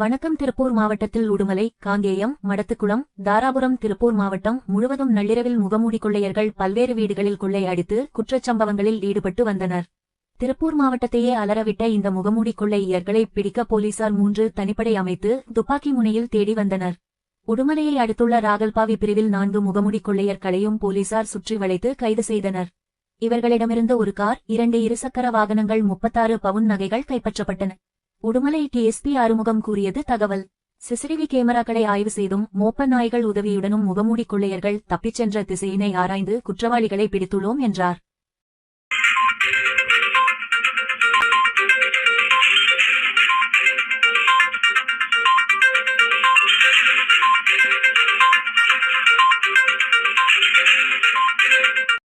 வணக்கம் திருப்பூர் மாவட்டத்தில் உடுமலை காங்கேயம் மடத்துக்குளம் தாராபுரம் திருப்பூர் மாவட்டம் முழுவதும் நள்ளிரவில் முகமூடி கொள்ளையர்கள் பல்வேறு வீடுகளில் கொள்ளையடித்து குற்றச்சம்பவங்களில் ஈடுபட்டு வந்தனர். திருப்பூர் மாவட்டத்தையே அலறவிட்ட இந்த முகமூடி கொள்ளையர்களை பிடிக்க போலீசார் மூன்று தனிப்படை அமைத்து துப்பாக்கி முனையில் தேடி வந்தனர். உடுமலையை அடுத்துள்ள ராகல்பாவி பிரிவில் நான்கு முகமூடி கொள்ளையர்களையும் போலீசார் சுற்றி வளைத்து கைது செய்தனர். இவர்களிடமிருந்து ஒரு கார் இரண்டு இருசக்கர வாகனங்கள் முப்பத்தாறு பவுன் நகைகள் கைப்பற்றப்பட்டன. உடுமலை டிஎஸ்பி ஆறுமுகம் கூறியது தகவல். சிசிடிவி கேமராக்களை ஆய்வு செய்தும் மோப்ப நாய்கள் உதவியுடனும் முகமூடி கொள்ளையர்கள் தப்பிச் சென்ற திசையினை ஆராய்ந்து குற்றவாளிகளை பிடித்துள்ளோம் என்றார்.